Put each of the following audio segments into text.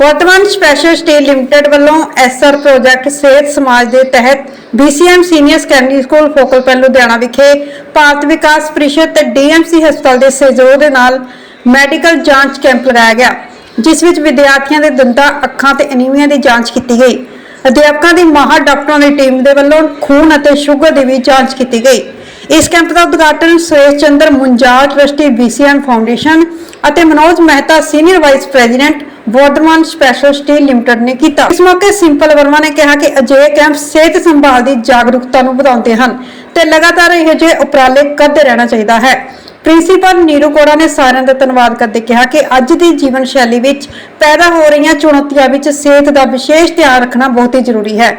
ਵਰਤਮਾਨ special state limited ਵੱਲੋਂ SR project ਸਿਹਤ ਸਮਾਜ ਦੇ ਤਹਿਤ BCM senior secondary school focal Ludhiana ਵਿਖੇ ਭਾਰਤ ਵਿਕਾਸ ਪ੍ਰੀਸ਼ਦ ਤੇ ਡੀਐਮਸੀ ਹਸਪਤਾਲ ਦੇ ਸਹਿਯੋਗ ਦੇ ਨਾਲ ਮੈਡੀਕਲ ਜਾਂਚ ਕੈਂਪ ਲਗਾਇਆ ਗਿਆ, ਜਿਸ ਵਿੱਚ ਵਿਦਿਆਰਥੀਆਂ ਦੇ ਦੰਦਾਂ, ਅੱਖਾਂ ਤੇ ਅਨੀਮੀਆ ਦੀ ਜਾਂਚ ਕੀਤੀ ਗਈ। ਅਧਿਆਪਕਾਂ ਦੀ ਮਾਹਰ ਡਾਕਟਰਾਂ ਦੀ ਟੀਮ ਦੇ ਵੱਲੋਂ ਖੂਨ ਅਤੇ ਸ਼ੂਗਰ ਦੀ ਵੀ ਜਾਂਚ ਕੀਤੀ ਗਈ। ਇਸ ਕੈਂਪ ਦਾ ਉਦਘਾਟਨ Suresh Chandra Munjal trustee BCM foundation ਅਤੇ Manoj Mehta, senior vice president Vardhman special steel limited ਨੇ ਕੀਤਾ। ਇਸ ਮੌਕੇ ਸਿੰਪਲ ਵਰਮਾ ਨੇ ਕਿਹਾ ਕਿ ਅਜਿਹੇ ਕੈਂਪ ਸਿਹਤ ਸੰਭਾਲ ਦੀ ਜਾਗਰੂਕਤਾ ਨੂੰ ਵਧਾਉਂਦੇ ਹਨ ਤੇ ਲਗਾਤਾਰ ਇਹੋ ਜਿਹੇ ਉਪਰਾਲੇ ਕਰਦੇ ਰਹਿਣਾ ਚਾਹੀਦਾ ਹੈ। ਪ੍ਰਿੰਸੀਪਲ ਨੀਰੂ ਕੋੜਾ ਨੇ ਸਾਰਿਆਂ ਦਾ ਧੰਨਵਾਦ ਕਰਦੇ ਕਿਹਾ ਕਿ ਅੱਜ ਦੀ ਜੀਵਨ ਸ਼ੈਲੀ ਵਿੱਚ ਪੈਦਾ ਹੋ ਰਹੀਆਂ ਚੁਣੌਤੀਆਂ ਵਿੱਚ ਸਿਹਤ ਦਾ ਵਿਸ਼ੇਸ਼ ਧਿਆਨ ਰੱਖਣਾ ਬਹੁਤ ਹੀ ਜ਼ਰੂਰੀ ਹੈ।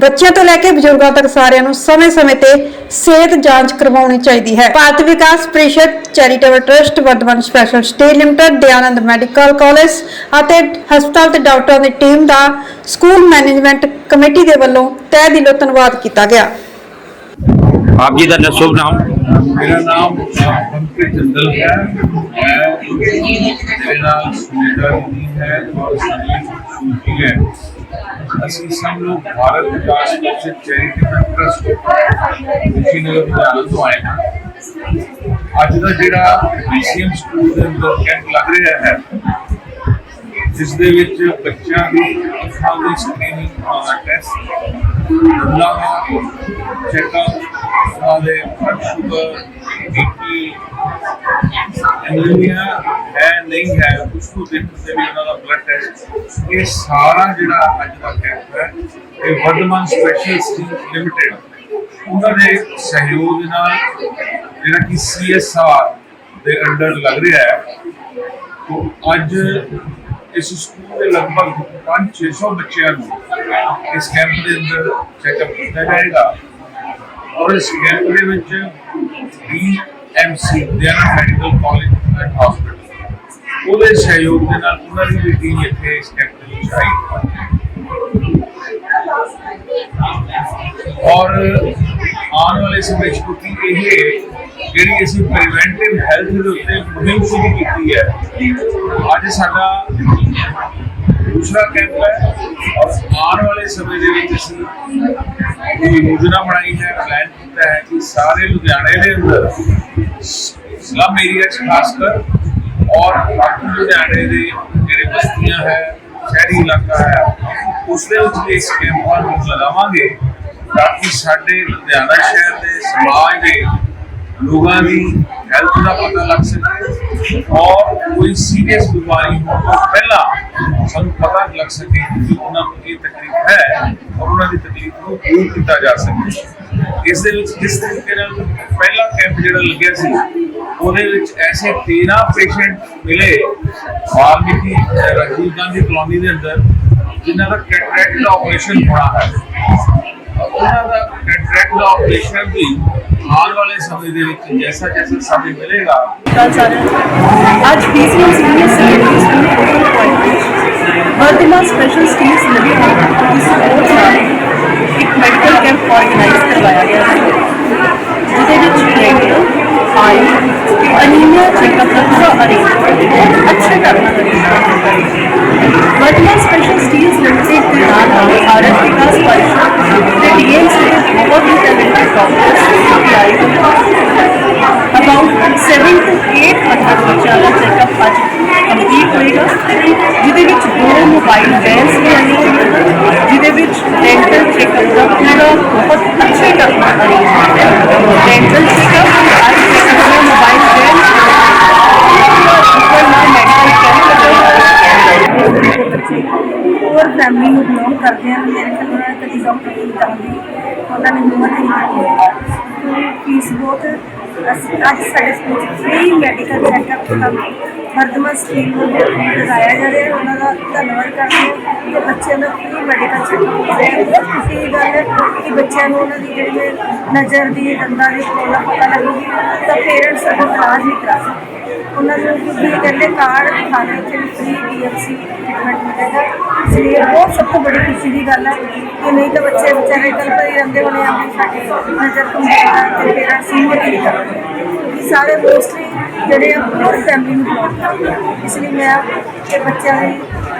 ਬੱਚਿਆਂ ਤੋਂ ਲੈ ਕੇ ਬਜ਼ੁਰਗਾਂ ਤੱਕ ਸਾਰਿਆਂ ਨੂੰ ਸਮੇਂ-ਸਮੇਂ ਤੇ ਸਿਹਤ ਜਾਂਚ ਕਰਵਾਉਣੀ ਚਾਹੀਦੀ ਹੈ। Bharat Vikas Parishad charitable trust Vardhman special state limited Dayanand medical college ਅਤੇ ਹਸਪਤਾਲ ਤੇ ਡਾਕਟਰਾਂ ਦੀ ਟੀਮ ਦਾ ਸਕੂਲ ਮੈਨੇਜਮੈਂਟ ਕਮੇਟੀ ਦੇ ਵੱਲੋਂ ਤਹਿ ਦਿਲੋਂ ਧੰਨਵਾਦ ਕੀਤਾ ਗਿਆ। ਆਪ ਜੀ ਦਾ ਨਸੂਬ ਨਾਮ? ਮੇਰਾ ਨਾਮ ਮੰਤਰੀ ਜੰਦਲ ਹੈ। ਮੇਰਾ ਮੇਰਾ ਹੈ ਔਰ ਹੈ। ਅਸੀਂ ਸਭ ਲੋਕ ਭਾਰਤ ਵਿਕਾਸ ਪਰਿਸ਼ਦ ਚੈਰੀਟੇਬਲ ਟਰਸਟ ਖੁਸ਼ੀ ਨਗਰ ਲੁਧਿਆਣਾ ਤੋਂ ਆਏ ਹਾਂ। ਅੱਜ ਦਾ ਜਿਹੜਾ ਬੀਸੀਐਮ ਸਕੂਲ ਦੇ ਅੰਦਰ ਕੈਂਪ ਲੱਗ ਰਿਹਾ ਹੈ, ਜਿਸ ਦੇ ਵਿੱਚ ਬੱਚਿਆਂ ਦੀ ਅੱਖਾਂ ਦੀ ਸਕਰੀਨਿੰਗ ਟੈਸਟ ਦੰਦਾਂ ਚੈੱਕਅਪ ਉਹਨਾਂ ਦੇ ਸ਼ੂਗਰ ਬੀਪੀ ਐਨੀਮੀਆ ਹੈ, ਨਹੀਂ ਹੈ ਉਸ ਨੂੰ ਦੇਖਣ ਦੇ ਲਈ ਉਹਨਾਂ ਦਾ ਬਲੱਡ ਟੈਸਟ ਇਹ ਸਾਰਾ ਜਿਹੜਾ ਅੱਜ ਦਾ ਕੈਂਪ ਹੈ, ਇਹ ਵਰਧਮਾਨ ਸਪੈਸ਼ਲ ਸਟੀਲ ਲਿਮਟਿਡ ਉਹਨਾਂ ਦੇ ਸਹਿਯੋਗ ਨਾਲ ਜਿਹੜਾ ਕਿ ਸੀਐਸਆਰ ਦੇ ਅੰਡਰ ਲੱਗ ਰਿਹਾ ਹੈ ਤੋ ਅੱਜ ਇਸ ਸਕੂਲ ਦੇ ਲਗਭਗ 5-600 ਬੱਚਿਆਂ ਨੂੰ ਇਸ ਕੈਂਪ ਦੇ ਅੰਦਰ ਚੈੱਕਅਪ ਕੀਤਾ ਜਾਏਗਾ। ਔਰ ਇਸ ਕੈਂਪ ਦੇ ਵਿੱਚ DMC Dayanand medical college and hospital ਉਹਦੇ ਸਹਿਯੋਗ ਦੇ ਨਾਲ ਉਹਨਾਂ ਦੀ ਵੀ ਟੀਮ ਇੱਥੇ ਇਸ ਕੈਂਪ ਦੇ ਵਿੱਚ ਆਈ। ਔਰ ਆਉਣ ਵਾਲੇ ਸਮੇਂ ਵਿੱਚ ਕਿਉਂਕਿ ਇਹ ਜਿਹੜੀ ਅਸੀਂ ਪ੍ਰੀਵੈਂਟਿਵ ਹੈਲਥ ਦੇ ਉੱਤੇ ਮੁਹਿੰਮ ਸ਼ੁਰੂ ਕੀਤੀ ਹੈ, ਅੱਜ ਸਾਡਾ ਦੂਸਰਾ ਕੈਂਪ ਹੈ ਔਰ ਆਉਣ ਵਾਲੇ ਸਮੇਂ ਦੇ ਵਿੱਚ ਅਸੀਂ ਇਹ ਯੋਜਨਾ ਬਣਾਈ ਹੈ ਪਲਾਨ ਕੀਤਾ ਹੈ ਕਿ ਸਾਰੇ ਲੁਧਿਆਣੇ ਦੇ ਅੰਦਰ ਸਲਮ ਏਰੀਆ ਚ ਖਾਸ ਕਰ ਔਰ ਲੁਧਿਆਣੇ ਦੇ ਜਿਹੜੇ ਬਸਤੀਆਂ ਹੈ, ਸ਼ਹਿਰੀ ਇਲਾਕਾ ਹੈ, ਉਸ ਦੇ ਵਿੱਚ ਇਸ ਕੈਂਪਾਂ ਨੂੰ ਲਗਾਵਾਂਗੇ ਤਾਂ ਕਿ ਸਾਡੇ ਲੁਧਿਆਣਾ ਸ਼ਹਿਰ ਦੇ ਸਮਾਜ ਦੇ ਲੋਕਾਂ ਦੀ ਹੈਲਥ ਦਾ ਪਤਾ ਲੱਗ ਸਕੇ ਔਰ ਕੋਈ ਸੀਰੀਅਸ ਬਿਮਾਰੀ ਹੋਣ ਤੋਂ ਪਹਿਲਾਂ ਸਾਨੂੰ ਪਤਾ ਲੱਗ ਸਕੇ ਕਿ ਉਹਨਾਂ ਨੂੰ ਇਹ ਤਕਲੀਫ ਹੈ ਔਰ ਉਹਨਾਂ ਦੀ ਤਕਲੀਫ ਨੂੰ ਦੂਰ ਕੀਤਾ ਜਾ ਸਕੇ ਇਸ ਦੇ ਵਿੱਚ ਜਿਸ ਤਰੀਕੇ ਨਾਲ ਪਹਿਲਾ ਕੈਂਪ ਜਿਹੜਾ ਲੱਗਿਆ ਸੀ ਉਹਦੇ ਵਿੱਚ ਐਸੇ 13 ਪੇਸ਼ੈਂਟ ਮਿਲੇ ਵਾਲਮੀਕੀ ਅਹ, ਰਾਜੀਵ ਗਾਂਧੀ ਕਲੋਨੀ ਦੇ ਅੰਦਰ ਜਿਨ੍ਹਾਂ ਦਾ ਕੈਟਰੈਕਟ ਦਾ ਆਪਰੇਸ਼ਨ ਹੋਣਾ ਹੈ ਉਹਨਾਂ ਦਾ ਕੰਟਰੈਕਟ ਦਾ ਆਪਰੇਸ਼ਨ ਵੀ ਆਉਣ ਵਾਲੇ ਸਮੇਂ ਦੇ ਵਿੱਚ ਜੈਸਾ ਜੈਸਾ ਸਮੇਂ ਮਿਲੇਗਾ ਕੱਲ ਸਾਰਿਆਂ ਅੱਜ ਪੀਸੀਐਮ ਸੀਨੀਅਰ ਸੈਕੰਡਰੀ ਸਕੂਲ ਕੋਲ ਕਾਲਜ ਵਰਤਮਾਨ ਸਪੈਸ਼ਲ ਸਟੇਟਸ ਲਗੇ ਇਸ ਕੋਰਸ ਨਾਲ ਇੱਕ ਮੈਡੀਕਲ ਕੈਂਪ ਆਰਗੇਨਾਈਜ਼ ਕਰਵਾਇਆ ਗਿਆ ਸੀ ਜਿਹਦੇ ਵਿੱਚ ਡੈਂਟਲ ਆਈ ਅਨੀਮੀਆ ਚੈੱਕਅਪ ਦਾ ਪੂਰਾ ਅਰੇਂਜਮੈਂਟ ਅੱਛੇ ਢੰਗ ਨਾਲ ਕੀਤਾ ਵਰਤਮਾਨ ਸਪੈਸ਼ਲ ਡੀਐਮਸੀ ਦੇ ਬਹੁਤ ਹੀ ਟੈਲੈਂਟਡ ਡਾਕਟਰਸ ਆਏ ਅਬਾਊਟ 7 to 800 ਬੱਚਿਆਂ ਦਾ ਚੈੱਕਅਪ ਅੱਜ ਕੰਪਲੀਟ ਹੋਏਗਾ ਜਿਹਦੇ ਵਿੱਚ ਦੋ ਮੋਬਾਈਲ ਵੈਨਸ ਵੀ ਆਉਣਗੀਆਂ ਜਿਹਦੇ ਵਿੱਚ ਡੈਂਟਲ ਚੈੱਕਅਪ ਦਾ ਪੂਰਾ ਬਹੁਤ ਅੱਛੇ ਢੰਗ ਨਾਲ arrangement ਅਸੀਂ ਅੱਜ ਸਾਡੇ ਸਕੂਲ ਚ ਫ੍ਰੀ ਮੈਡੀਕਲ ਚੈੱਕਅਪ ਕੰਮ ਵਰਤਮਾਨ ਸਕੀਮ ਨੂੰ ਲਗਾਇਆ ਜਾ ਰਿਹਾ ਹੈ। ਉਹਨਾਂ ਦਾ ਧੰਨਵਾਦ ਕਰਦੇ ਹਾਂ ਕਿ ਬੱਚਿਆਂ ਦਾ ਫ੍ਰੀ ਮੈਡੀਕਲ ਚੈੱਕਅਪ ਹੋ ਰਿਹਾ ਹੈ। ਬਹੁਤ ਖੁਸ਼ੀ ਦੀ ਗੱਲ ਹੈ ਕਿ ਬੱਚਿਆਂ ਨੂੰ ਉਹਨਾਂ ਦੀ ਜਿਹੜੀ ਹੈ ਨਜ਼ਰ ਦੀ ਦੰਦਾਂ ਦੀ ਪ੍ਰੋਬਲਮ ਪਤਾ ਲੱਗੂਗੀ ਤਾਂ ਪੇਰੈਂਟਸ ਅਗਰ ਇਲਾਜ ਵੀ ਕਰਾ ਸਕਦੇ ਉਹਨਾਂ ਨੂੰ ਕਿਉਂਕਿ ਕਹਿੰਦੇ ਕਾਰਡ ਦਿਖਾ ਕੇ ਉੱਥੇ ਫ੍ਰੀ ਡੀਐਮਸੀ ਟ੍ਰੀਟਮੈਂਟ ਮਿਲੇਗਾ। ਇਸ ਲਈ ਇਹ ਬਹੁਤ ਸਭ ਤੋਂ ਬੜੀ ਖੁਸ਼ੀ ਦੀ ਗੱਲ ਹੈ ਕਿ ਨਹੀਂ ਤਾਂ ਬੱਚੇ ਵਿਚਾਰੇ ਕਲਪਦੇ ਰਹਿੰਦੇ ਹੋਣੇ ਆ ਸਾਡੀ ਨਜ਼ਰ ਕਮਜ਼ੋਰ ਹੈ ਤੇ ਪੇਰੈਂਟਸ ਨੂੰ ਨਹੀਂ ਕਰਦੇ ਸਾਰੇ ਮੋਸਟਲੀ ਜਿਹੜੇ ਆ ਹੋਰ ਫੈਮਿਲੀ ਨੂੰ ਬਿਲੋਂਗ ਕਰਦੇ ਇਸ ਲਈ ਮੈਂ ਬੱਚਿਆਂ ਦੀ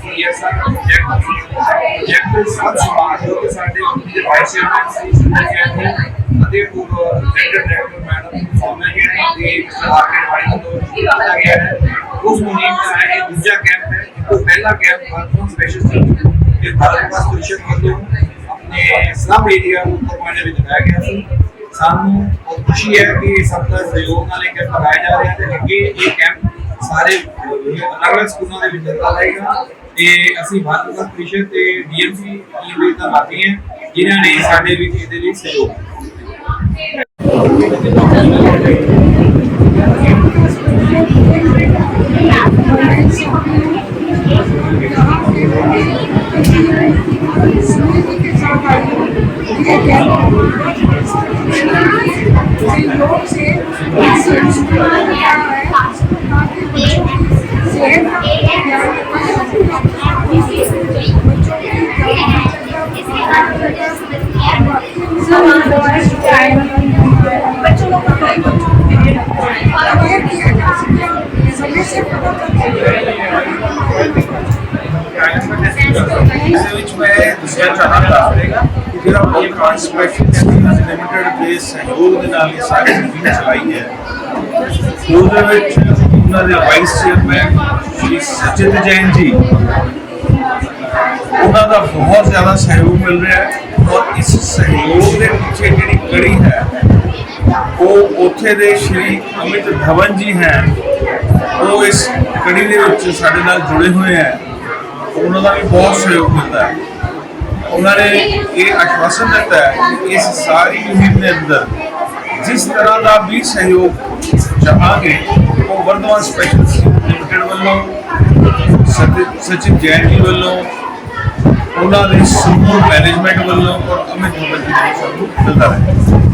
ਸੀਐਸਆਰ ਪ੍ਰੋਜੈਕਟ ਪ੍ਰੋਜੈਕਟ ਸਭ ਸਮਾਜ ਜੋ ਕਿ ਸਾਡੇ ਉਹਦੇ ਵਾਈਸ ਚੇਅਰਮੈਨ ਸੀ ਸੁੰਦਰ ਜੈਨ ਜੀ ਅਤੇ ਉਹ ਜੈਂਡਰ ਡਾਇਰੈਕਟਰ ਮੈਡਮ ਫਾਰਮਰ ਜਿਹੜੀ ਦੇ ਮਾਰਕੀਟ ਵਾਲੀ ਤੋਂ ਕੀਤਾ ਗਿਆ ਹੈ ਉਸ ਮੁਹਿੰਮ ਦਾ ਇਹ ਦੂਜਾ ਕੈਂਪ ਹੈ ਜੋ ਪਹਿਲਾ ਕੈਂਪ ਵਰਤੋਂ ਸਪੈਸ਼ਲ ਸੀ ਇਹ ਭਾਰਤ ਵਿਕਾਸ ਪ੍ਰੀਸ਼ਦ ਵੱਲੋਂ ਆਪਣੇ ਸਲਮ ਏਰੀਆ ਨੂੰ ਕਰਵਾਉਣ ਵਿੱਚ ਲਾਇਆ ਗਿਆ ਸੀ। ਸਾਨੂੰ ਬਹੁਤ ਖੁਸ਼ੀ ਹੈ ਕਿ ਸਭ ਦਾ ਸਹਿਯੋਗ ਨਾਲ ਇਹ ਕੈਂਪ ਲਗਾਇਆ ਜਾ ਰਿਹਾ ਤੇ ਅੱਗੇ ਇਹ ਕੈਂਪ ਸਾਰੇ ਅਲੱਗ-ਅਲੱਗ ਸਕੂਲਾਂ ਦੇ ਵਿੱਚ ਚੱਲਦਾ ਰਹੇਗਾ। ਤੇ ਅਸੀਂ ਭਾਰਤ ਵਿਕਾਸ ਪ੍ਰੀਸ਼ਦ ਤੇ ਡੀਐਮਸੀ ਟੀਮ ਦੇ ਧੰਨਵਾਦੀ ਹਾਂ ਜਿਨ੍ਹਾਂ ਨੇ ਸਾਡੇ ਵਿੱਚ ਇਹਦੇ ਲਈ ਸਹਿਯੋਗ ਮੈਂ ਦੱਸਣਾ ਚਾਹਾਂਗਾ ਕਿ ਜਿਹੜਾ ਵਰਲਡ ਕਾਂਸ ਸਪੈਸ਼ਲ ਲਿਮਿਟਡ ਦੇ ਸਹਿਯੋਗ ਦੇ ਨਾਲ ਇਹ ਸਾਰੀ ਸਕੀਮ ਚਲਾਈ ਹੈ। ਉਹਦੇ ਵਿੱਚ ਉਹਨਾਂ ਦੇ ਵਾਈਸ ਚੇਅਰਮੈਨ ਸ਼੍ਰੀ ਸਚਿਤ ਜੈਨ ਜੀ, ਉਹਨਾਂ ਦਾ ਬਹੁਤ ਜ਼ਿਆਦਾ ਸਹਿਯੋਗ ਮਿਲ ਰਿਹਾ ਹੈ ਔਰ ਇਸ ਸਹਿਯੋਗ ਦੇ ਪਿੱਛੇ ਜਿਹੜੀ ਕੜੀ ਹੈ, ਉਹ ਉੱਥੇ ਦੇ ਸ਼੍ਰੀ ਅਮਿਤ ਧਵਨ ਜੀ ਹੈ। ਉਹ ਇਸ ਕੜੀ ਦੇ ਵਿੱਚ ਸਾਡੇ ਨਾਲ ਜੁੜੇ ਹੋਏ ਹੈ। ਉਹਨਾਂ ਦਾ ਵੀ ਬਹੁਤ ਸਹਿਯੋਗ ਮਿਲਦਾ ਹੈ। ਉਹਨਾਂ ਨੇ ਇਹ ਆਸ਼ਵਾਸਨ ਦਿੱਤਾ ਹੈ ਕਿ ਇਸ ਸਾਰੀ ਮੁਹਿੰਮ ਦੇ ਅੰਦਰ ਜਿਸ ਤਰ੍ਹਾਂ ਦਾ ਵੀ ਸਹਿਯੋਗ ਚਾਹਾਂਗੇ, ਉਹ ਵਰਧਮਾਨ ਸਪੈਸ਼ਲ ਲਿਮਟਿਡ ਵੱਲੋਂ, ਸਚਿ- ਸਚਿਨ ਜੈਨ ਜੀ ਵੱਲੋਂ, ਉਹਨਾਂ ਦੇ ਸਮੂਹ ਮੈਨੇਜਮੈਂਟ ਵੱਲੋਂ ਔਰ ਅਮਿਤ ਭਗਤ ਜੀ ਵੱਲੋਂ ਸਾਨੂੰ ਮਿਲਦਾ ਰਹੇ।